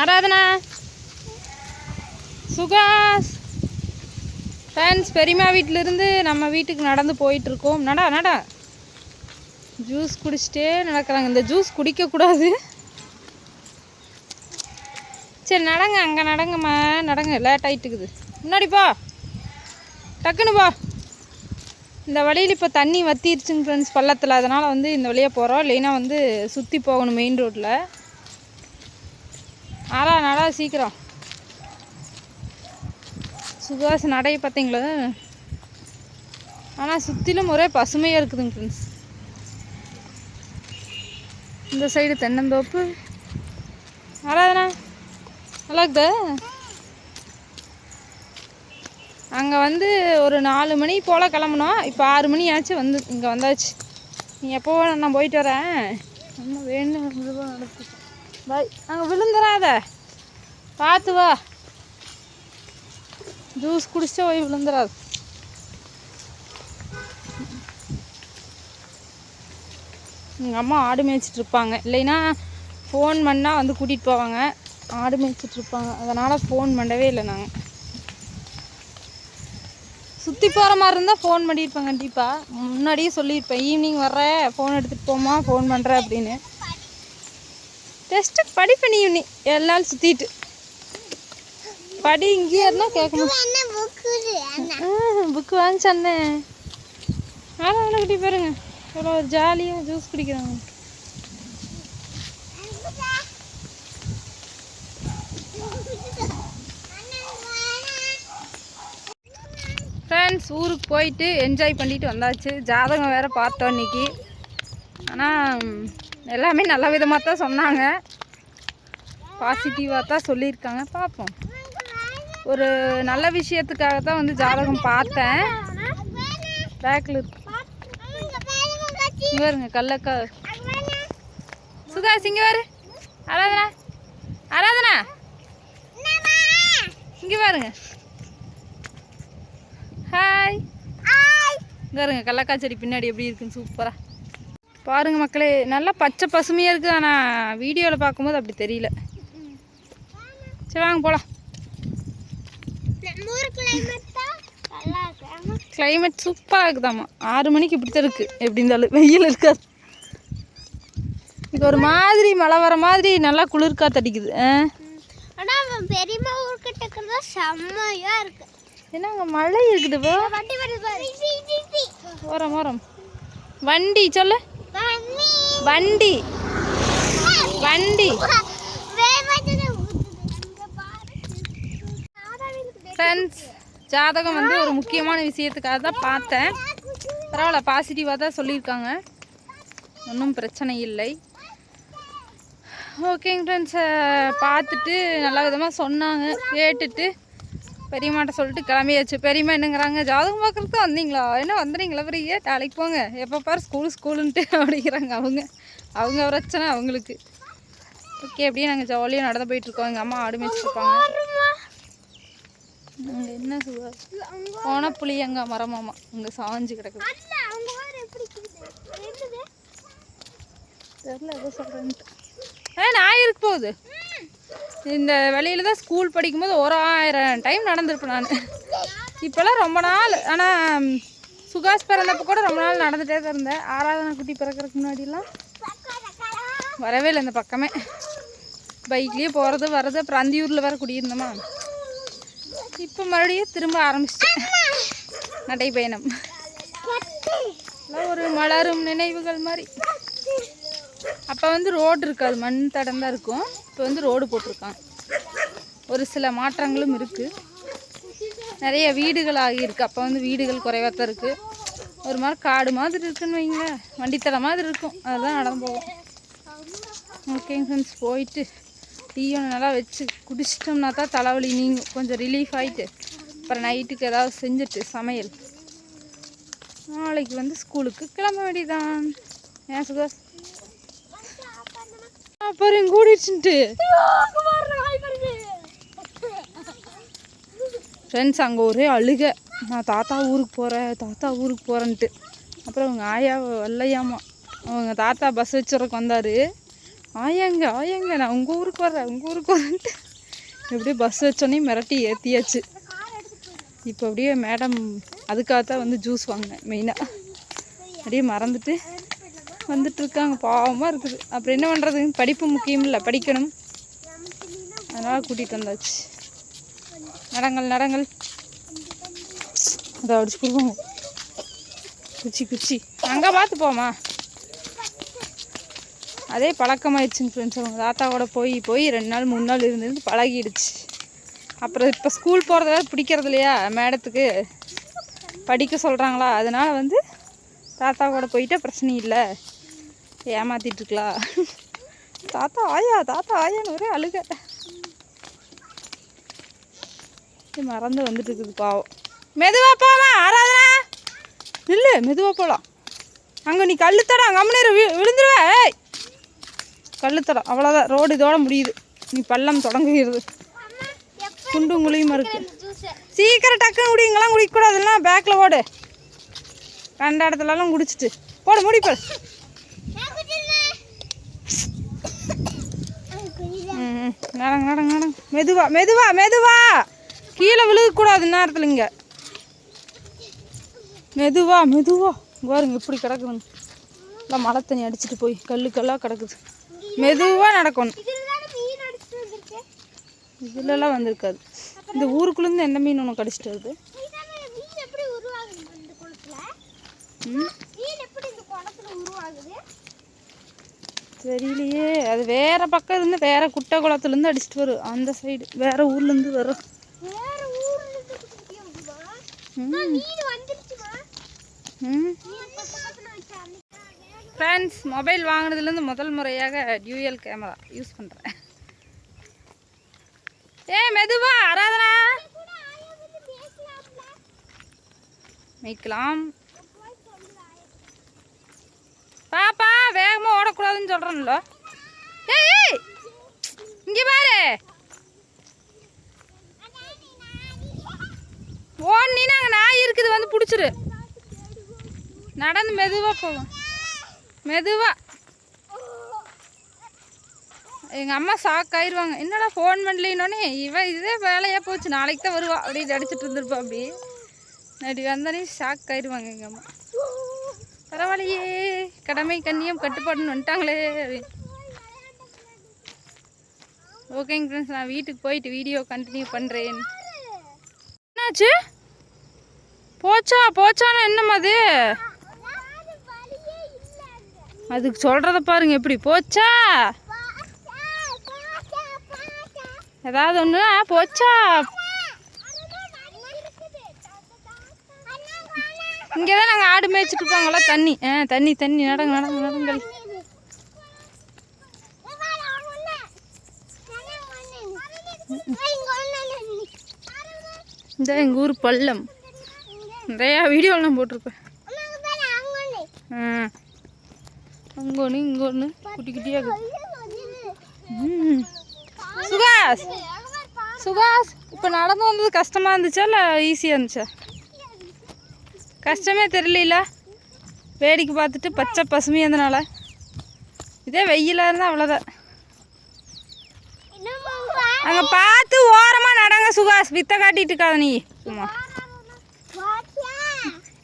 Aradhana? Sukash friends பெரியம்மா வீட்டிலேருந்து நம்ம வீட்டுக்கு நடந்து போயிட்டுருக்கோம். நடா நடா. ஜூஸ் குடிச்சிட்டே நடக்கிறாங்க. இந்த ஜூஸ் குடிக்கக்கூடாது. சரி நடங்க. அங்கே நடங்கம்மா. நடங்க. லேட் ஆகிட்டுக்குது முன்னாடி போ. டக்குன்னு போ. இந்த வழியில் இப்போ தண்ணி வத்திருச்சுங்க ஃப்ரெண்ட்ஸ் பள்ளத்தில். அதனால் வந்து இந்த வழியாக போகிறோம் இல்லைன்னா வந்து சுற்றி போகணும் மெயின் ரோட்டில் ஆறா நடா சீக்கிரம். சுகாஸ் நடைய பார்த்தீங்களா? ஆனால் சுற்றிலும் ஒரே பசுமையாக இருக்குதுங்க ஃப்ரெண்ட்ஸ் இந்த சைடு தென்னந்தோப்பு. ஆராதனா நல்லா இருக்குதா? அங்கே வந்து ஒரு நாலு மணி போல் கிளம்புனோம். இப்போ ஆறு மணி ஆச்சு வந்து இங்கே வந்தாச்சு. நீ எப்போ நான் போயிட்டு வரேன். நம்ம வேணும் நடக்கு பாய் அங்கே விழுந்துடாத பார்த்து வா. ஜூஸ் குடிச்சா போய் விழுந்துடாது எங்கள் அம்மா ஆடு மேய்ச்சிட்டு இருப்பாங்க. இல்லைன்னா ஃபோன் பண்ணால் வந்து கூட்டிகிட்டு போவாங்க. ஆடு மேய்ச்சிட்டு இருப்பாங்க. அதனால் ஃபோன் பண்ணவே இல்லை நாங்கள் சுற்றி போகிற மாதிரி இருந்தால் ஃபோன் பண்ணியிருப்பேன் கண்டிப்பாக முன்னாடியே சொல்லியிருப்பேன். ஈவினிங் வர்ற ஃபோன் எடுத்துகிட்டு போமா ஃபோன் பண்ணுறேன் அப்படின்னு. டெஸ்ட்டு படிப்பேன் நீ ஈவினிங் எல்லாரும் சுற்றிட்டு படி இங்கேயே இருந்தால் கேட்கணும் புக்கு வாங்கிச்சு அண்ணன் ஆனால் அவனை குட்டி பாருங்க. எவ்வளோ ஜாலியாக ஜூஸ் குடிக்கிறாங்க. ஃப்ரெண்ட்ஸ் ஊருக்கு போயிட்டு என்ஜாய் பண்ணிட்டு வந்தாச்சு. ஜாதகம் வேறு பார்த்தோம் இன்னைக்கு. ஆனால் எல்லாமே நல்ல விதமாக தான் சொன்னாங்க. பாசிட்டிவாக தான் சொல்லியிருக்காங்க. பார்ப்போம். ஒரு நல்ல விஷயத்துக்காக தான் வந்து ஜாதகம் பார்த்தேன். பேக்கில் இருக்கு. பாருங்க கல்லக்கா. சுகாஷ் இங்கே பாரு. ஆராதனா? ஆராதனா? இங்கே பாருங்க. ஹாய் இங்கே இருங்க கடலக்காய் செடி பின்னாடி எப்படி இருக்குன்னு சூப்பராக பாருங்க மக்களே நல்லா பச்சை பசுமையாக இருக்குது ஆனால் வீடியோவில் பார்க்கும்போது அப்படி தெரியல. சரி வாங்க போகலாம் கிளைமேட் சூப்பராக இருக்குதாம்மா. ஆறு மணிக்கு இப்படி தான் இருக்குது எப்படி இருந்தாலும் வெயில் இருக்காது. இது ஒரு மாதிரி மழை வர மாதிரி நல்லா குளிர் காத்தடிக்குது ஆ? ஆனா அவன் பெரியம்மா ஊர்கிட்ட இருக்கிறது செம்மையா இருக்கு. என்ன அங்கே மழை இருக்குது போ வண்டி ஓரம் ஓரம். வண்டி சொல்லு. வண்டி. வண்டி. ஃப்ரெண்ட்ஸ் ஜாதகம் வந்து ஒரு முக்கியமான விஷயத்துக்காக தான் பார்த்தேன். பரவாயில்ல பாசிட்டிவாக தான் சொல்லியிருக்காங்க. ஒன்றும் பிரச்சனை இல்லை. ஓகேங்க ஃப்ரெண்ட்ஸை பார்த்துட்டு நல்ல விதமாக சொன்னாங்க கேட்டுட்டு பெரியம்மாட்ட சொல்லிட்டு கிளம்பியாச்சு. பெரியம்மா என்னங்கிறாங்க ஜாதகம் பார்க்குறதுக்கு வந்தீங்களா? என்ன வந்துடுறீங்களா பெரிய? நாளைக்கு போங்க. எப்போ பாரு ஸ்கூல் ஸ்கூலுன்ட்டு அப்படிங்கிறாங்க அவங்க. அவங்க பிரச்சனை அவங்களுக்கு. ஓகே அப்படியே நாங்கள் ஜாலியாக நடந்து போயிட்டுருக்கோம் எங்கள் அம்மா ஆடு மேய்ச்சிருப்பாங்க என்ன சுவா போன புளியங்கா மரமாமா. அங்கே சாஞ்சு கிடக்குது. தெரில எதோ சொல்கிறேன்ட்டு ஏ நான் இருக்கு போகுது? இந்த வெளியில் தான் ஸ்கூல் படிக்கும்போது ஒரு ஆயிரம் டைம் நடந்திருப்பேன் நான். இப்போல்லாம் ரொம்ப நாள். ஆனால் சுகாஷ் பிறந்தப்போ கூட ரொம்ப நாள் நடந்துகிட்டே தான் இருந்தேன். ஆராதனை குட்டி பிறக்கிறதுக்கு முன்னாடிலாம் வரவே இல்லை இந்த பக்கமே. பைக்லேயே போகிறது வர்றது அப்புறம் அந்தியூரில் வேறு குடியிருந்தோமா. இப்போ மறுபடியும் திரும்ப ஆரம்பிச்சிட்டேன். நடைப்பயணம். ஒரு மலரும் நினைவுகள் மாதிரி. அப்போ வந்து ரோடு இருக்காது மண் தடம் தான் இருக்கும். இப்போ வந்து ரோடு போட்டிருக்காங்க ஒரு சில மாற்றங்களும் இருக்குது நிறைய வீடுகள் ஆகியிருக்கு அப்போ வந்து வீடுகள் குறைவாக தான் இருக்குது ஒரு மாதிரி காடு மாதிரி இருக்குன்னு வைங்களேன். வண்டித்தடை மாதிரி இருக்கும். அதுதான் நடந்து போவோம் ஓகேங்க ஃப்ரெண்ட்ஸ் போயிட்டு டீ ஒன்று நல்லா வச்சு குடிச்சிட்டோம்னா தான் தலைவலி நீங்கும். கொஞ்சம் ரிலீஃப் ஆகிட்டு அப்புறம் நைட்டுக்கு ஏதாவது செஞ்சுட்டு சமையல். நாளைக்கு வந்து ஸ்கூலுக்கு கிளம்ப வேண்டியதான் ஏன் சுகாஸ் பாரு, நாய் வருது. ஃப்ரெண்ட்ஸ் அங்கே ஒரே அழுக. நான் தாத்தா ஊருக்கு போகிறேன் தாத்தா ஊருக்கு போகிறேன்ட்டு அப்புறம் அவங்க ஆயா வரலையாமா அவங்க தாத்தா பஸ் வச்சுறக்கு வந்தார். ஆயாங்க ஆயாங்க நான் உங்கள் ஊருக்கு வர்றேன் உங்கள் ஊருக்கு வரேன்ட்டு எப்படியே பஸ் வச்சோன்னே மிரட்டி ஏற்றியாச்சு இப்போ அப்படியே மேடம் அதுக்காகத்தான் வந்து ஜூஸ் வாங்கினேன் மெயினாக அப்படியே மறந்துட்டு வந்துட்டுருக்காங்க. பாவமாக இருக்குது. அப்புறம் என்ன பண்ணுறது படிப்பு முக்கியம் இல்லை. படிக்கணும். அதனால் கூட்டிகிட்டு வந்தாச்சு. நடங்கள் நடங்கள். அதை அடிச்சு கொடுவோம் குச்சி குச்சி. அங்கே பார்த்து போமா அதே பழக்கமாயிடுச்சுங்க ஃப்ரெண்ட்ஸ் அவங்க. தாத்தா கூட போய் போய் ரெண்டு நாள் மூணு நாள் இருந்து பழகிடுச்சு. அப்புறம் இப்போ ஸ்கூல் போகிறத பிடிக்கிறது இல்லையா? மேடத்துக்கு படிக்க சொல்கிறாங்களா அதனால் வந்து தாத்தா கூட போயிட்டா பிரச்சனை இல்லை. ஏமாத்திட்டு இருக்கலாம் தாத்தா ஆயா தாத்தா ஆயான்னு ஒரே அழுக. மறந்து வந்துட்டு இருக்குது பாவம். மெதுவா போலாம் ஆராதனா? இல்லை மெதுவா போகலாம் அங்கே நீ கல்லுத்தடம் கம்முனேரு வி விழுந்துருவ ஏய். கல்லுத்தடம் அவ்வளோதான் ரோடு இதோட முடியுது. நீ பள்ளம் தொடங்குகிறது. குண்டும் குழியுமா இருக்கு. சீக்கிரம் டக்குன்னு குடிங்கெல்லாம் குடிக்கக்கூடாதுலாம் பேக்கில் ஓடு. கண்ட இடத்துலலாம் குடிச்சிட்டு. போடு முடி போடு. ம். நடங்க நடங்க நடங்க. மெதுவா மெதுவா மெதுவா. கீழே விழுகக்கூடாது நேரத்தில் இங்கே. மெதுவா மெதுவா. பாருங்க இப்படி கிடக்குதுங்க. எல்லாம் மழை தண்ணி அடிச்சிட்டு போய் கல்லு கல்லாக கிடக்குது. மெதுவாக நடக்கணும். இதுலலாம் வந்திருக்காது. இந்த ஊருக்குள்ளேருந்து எந்த மீன் ஒன்று கடிச்சிட்டு வருது? ம்? தெரியலையே. அது வேற பக்கம் இருந்து வேற குட்டை குளத்துலேருந்து அடிச்சிட்டு வரும் அந்த சைடு வேற ஊர்லேருந்து வரும் ஃப்ரெண்ட்ஸ் மொபைல் வாங்கினதுலேருந்து முதல் முறையாக டியூஎல் கேமரா யூஸ் பண்ணுறேன் ஏ மெதுவா ஆராதனா. வைக்கலாம் பாப்பா வேகமாக ஓடக்கூடாதுன்னு சொல்கிறேன்ல ஏய் இங்கே பாரு. ஓடனா அங்கே நாய் இருக்குது வந்து பிடிச்சிரு. நடந்து மெதுவாக போவோம் மெதுவா. எங்கள் அம்மா ஷாக் ஆயிடுவாங்க என்னடா ஃபோன் பண்ணலினோடனே இவன் இதே வேலையாக போச்சு. நாளைக்கு தான் வருவா. அப்படின்னு அடிச்சிட்டு இருந்திருப்பா அப்படி. அப்படி வந்தானே ஷாக் ஆயிடுவாங்க எங்கள் அம்மா. பரவாயில்லையே. கடமை கண்ணியம் கட்டுப்பாடுன்னு வந்துட்டாங்களே. ஓகேங்க ஃப்ரெண்ட்ஸ் நான் வீட்டுக்கு போயிட்டு வீடியோ கண்டினியூ பண்ணுறேன் என்னாச்சு? போச்சா? போச்சானா என்னம்மா அது? அதுக்கு சொல்கிறத பாருங்க எப்படி? போச்சா? ஏதாவது ஒன்று போச்சா? இங்கே தான் நாங்கள் ஆடு மேய்ச்சிட்டு இருப்பாங்களா தண்ணி. ஆ தண்ணி தண்ணி நடங்க நடங்க நடங்கள் இந்த எங்கள் ஊர் பள்ளம். நிறையா வீடியோலாம் போட்டிருப்பேன். ஆ. அங்கே ஒன்று இங்கே ஒன்று குட்டி குட்டியாக ம் சுகாஷ் சுகாஸ் இப்போ நடந்து வந்தது கஷ்டமாக இருந்துச்சா இல்லை ஈஸியாக இருந்துச்சா? கஷ்டமே தெரியல வேடிக்கை பார்த்துட்டு பச்சை பசுமையானதுனால இதே வெயிலாக இருந்தால் அவ்வளோதான் அங்கே பார்த்து ஓரமாக நடங்க சுகாஸ் வித்த காட்டிட்டு இருக்காத நீ. சும்மா.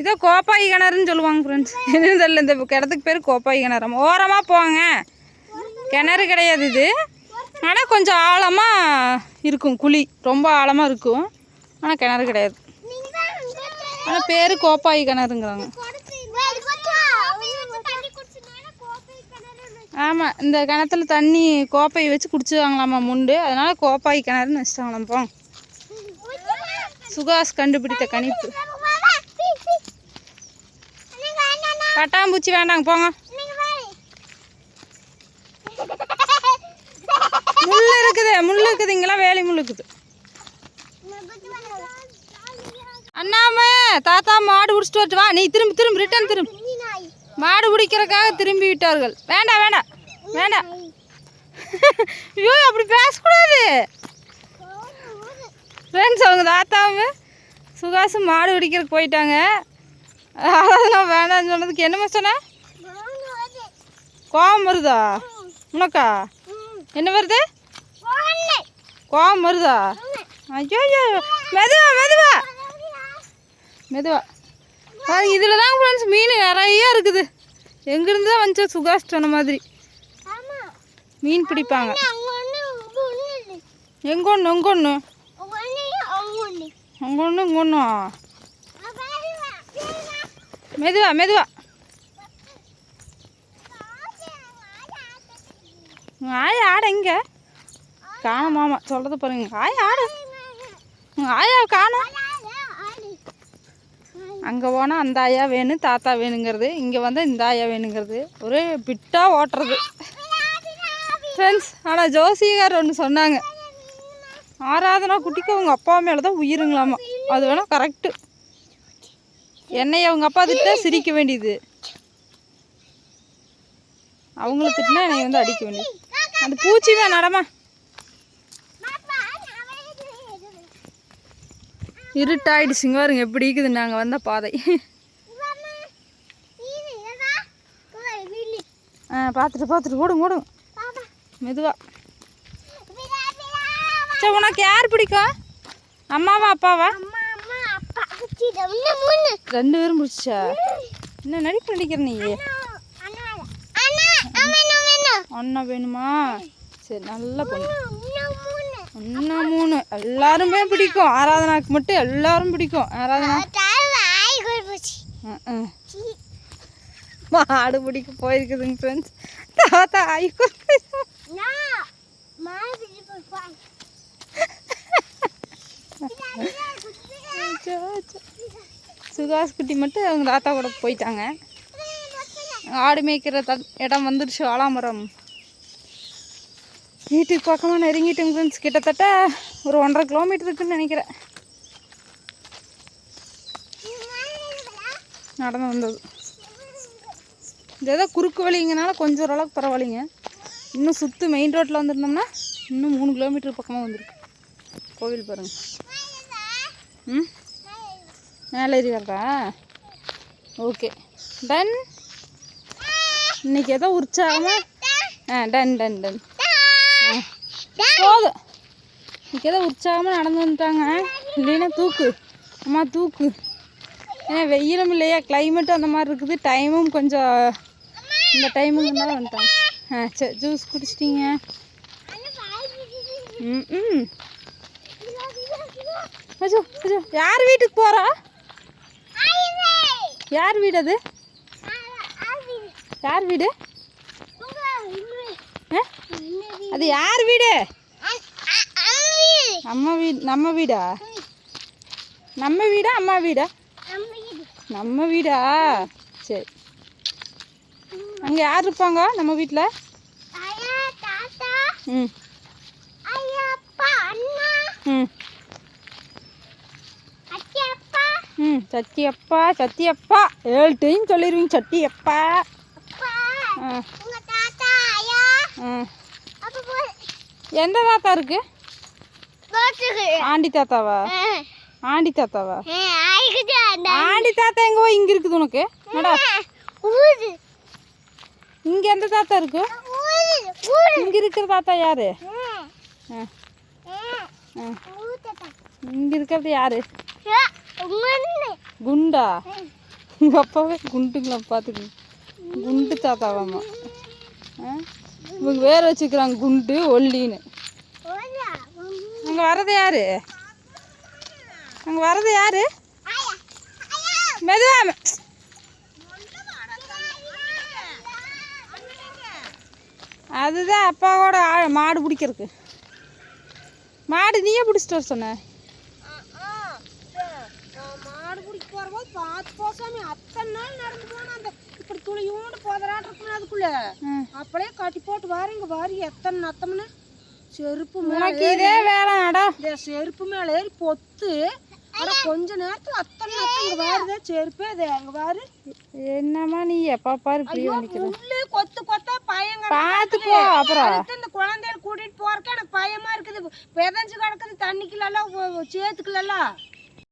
இதோ கோப்பாய் கிணறுன்னு சொல்லுவாங்க ஃப்ரெண்ட்ஸ் என்னன்னு தெரியல இந்த இடத்துக்கு பேர் கோப்பாய் கிணறு. ஓரமாக போங்க. கிணறு கிடையாது இது. ஆனால் கொஞ்சம் ஆழமாக இருக்கும் குழி. ரொம்ப ஆழமாக இருக்கும். ஆனால் கிணறு கிடையாது. ஆனால் பேர் கோப்பாய் கிணறுங்கிறாங்க. ஆமாம் இந்த கிணத்துல தண்ணி கோப்பையை வச்சு குடிச்சுவாங்களாமா முண்டு. அதனால கோப்பாய் கிணறுன்னு வச்சுட்டாங்களாம் போங்க சுகாஸ் கண்டுபிடித்த கணிப்பு. பட்டாம்பூச்சி வேண்டாங்க போங்க. முள் இருக்குது முள் இருக்குது இங்கெல்லாம் வேலி முள் இருக்குது அண்ணாமே தாத்தா மாடு பிடிச்சிட்டு வரட்டு வா. நீ திரும்பி திரும்பி ரிட்டர்ன் திரும்பி. மாடு பிடிக்கிறதுக்காக திரும்பி விட்டார்கள். வேண்டாம் வேண்டாம் வேண்டாம் ஐயோ அப்படி பேசக்கூடாது. ஃப்ரெண்ட்ஸ் அவங்க தாத்தாவும் சுகாசும் மாடு பிடிக்கிறதுக்கு போயிட்டாங்க. நான் வேண்டாம்னு சொன்னதுக்கு என்னம்மா சொன்னேன் கோவம் வருதா? உனக்கா? என்ன வருது? கோவம் வருதா? ஐயோ ஐயோ மெதுவா மெதுவா. மெதுவா. பாருங்க இதில் தான் ஃப்ரெண்ட்ஸ் மீன் நிறைய இருக்குது. எங்கேருந்து தான் வந்துச்சு? சுகாஷ் சொன்ன மாதிரி. மீன் பிடிப்பாங்க. எங்கே ஒன்று எங்கே ஒன்று அங்கே ஒன்று இங்கே ஒன்று மெதுவா மெதுவா. ஆயா ஆட எங்க? காணும் மாமா. சொல்றது பாருங்க. ஆயா ஆடு. ஆயா காணும். அங்கே போனால் அந்த ஆயா வேணும் தாத்தா வேணுங்கிறது. இங்கே வந்தால் இந்த ஆயா வேணுங்கிறது. ஒரே பிட்டாக ஓட்டுறது. ஃப்ரெண்ட்ஸ் ஆனால் ஜோசிகார் ஒன்று சொன்னாங்க. ஆராதனா குட்டிக்கு அவங்க அப்பா மேலே தான் உயிருங்களாமா. அது வேணால் கரெக்டு என்னை அவங்க அப்பா திட்டா சிரிக்க வேண்டியது. அவங்கள திட்டினா என்னை வந்து அடிக்க வேண்டியது. அந்த பூச்சிமே நடமா? இருட்டாயிடுச்சுங்க பாருங்க எப்படி இருக்குது நாங்கள் வந்த பாதை ஆ பார்த்துட்டு பார்த்துட்டு ஓடுங்க ஓடுங்க மெதுவா சரி உனக்கு யார் பிடிக்கும் அம்மாவா அப்பாவா ரெண்டு பேரும் பிடிச்சா என்ன நடிப்பு நடிக்கிற நீ அண்ணா வேணுமா சரி நல்ல பொண்ணு அண்ணா மூணு. எல்லாருமே பிடிக்கும். ஆராதனாக்கு மட்டும் எல்லாரும் பிடிக்கும். ஆராதனா. மாடு பிடிக்க போயிருக்குதுங்க ஃப்ரெண்ட்ஸ் தாத்தா ஆய்க்கு சுகாஷ் குட்டி மட்டும் அவங்க தாத்தா கூட போயிட்டாங்க. ஆடு மேய்க்கிற த இடம் வந்துடுச்சு ஆலாமரம் வீட்டுக்கு பக்கமாக நெருங்கிட்டுங்க ஃப்ரெண்ட்ஸ் கிட்டத்தட்ட ஒரு ஒன்றரை கிலோமீட்டர் இருக்குன்னு நினைக்கிறேன். நடந்து வந்தது. இது ஏதோ குறுக்கு வழிங்கனால கொஞ்சம் ஓரளவுக்கு பரவாயில்லைங்க. இன்னும் சுற்று மெயின் ரோட்டில் வந்திருந்தோம்னா இன்னும் மூணு கிலோமீட்டர் பக்கமாக வந்திருக்கு. கோவில் பாருங்க. ம்? மேலே ஏறி வரதா ஓகே. டன் இன்னைக்கு ஏதோ உற்சாகமாக ஆ டன் டன் டன் போதும் இங்கேதான் ஏதோ உற்சாகமாக நடந்து வந்துட்டாங்க. இல்லைன்னா தூக்கு. அம்மா தூக்கு. ஏன்னா வெயிலும் இல்லையா? கிளைமேட்டும் அந்த மாதிரி இருக்குது. டைமும் கொஞ்சம் இந்த டைமுங்கிறனால வந்துட்டாங்க. ஆ சரி ஜூஸ் குடிச்சிட்டிங்க. ம் ம். அஜோ அஜோ யார் வீட்டுக்கு போகிறா யார் வீடு அது? யார் வீடு? அது யார் வீடு? நம்ம வீடு நம்ம வீடா? நம்ம வீடா அம்மா வீடா? நம்ம வீடா? சரி. அங்கே யார் இருப்பாங்க நம்ம வீட்டில் ம். ம். ம் சத்தியப்பா சத்தியப்பா. ஏழு டைம் சொல்லிடுவீங்க சத்தியப்பா. ஆ. எந்த தாத்தா இருக்கு? ஆண்டி தாத்தாவா? ஆண்டி தாத்தாவா? ஆண்டி. தாத்தா எங்க போய் இங்க இருக்குது உனக்கு. இங்க எந்த தாத்தா இருக்கு? இங்க இருக்கிற தாத்தா யாரு. இங்க இருக்கிறது யாரு? குண்டா. உங்க அப்பாவே குண்டுங்களா பார்த்துக்கங்க குண்டு தாத்தாவாம்மா ஆ? இவங்க வேற வச்சுக்கிறாங்க குண்டு ஒல்லின்னு. அங்கே வர்றது யாரு? அங்கே வர்றது யாரு? மெதுவா அதுதான் அப்பாவோட மாடு பிடிக்கிறதுக்கு. மாடு நீயே பிடிச்சிட்டு வர சொன்ன. மாடு பிடிக்க போறபோது பார்த்து போசாமி அத்தனை நாள் நடந்து போனா அந்த இப்படி துளியோண்டு போதராட்டு இருக்கணும் அதுக்குள்ள. அப்படியே கட்டி போட்டு வாரிங்க வாரி எத்தனை நத்தம்னு? செருப்பு மேல உனக்கு இதே வேலை இந்த செருப்பு மேல ஏறி பொத்து. ஆனா கொஞ்ச நேரத்துல அத்தனை நத்தம் இங்க வாருதே செருப்பே அது அங்க வாரு. என்னம்மா நீ எப்பா பாரு இப்படி கொத்து கொத்தா பயம் பார்த்து போ அப்புறம். இந்த குழந்தைய கூட்டிட்டு போறதுக்கு எனக்கு பயமா இருக்குது. பெதஞ்சு கிடக்குது தண்ணிக்குலாம் சேத்துக்குலாம்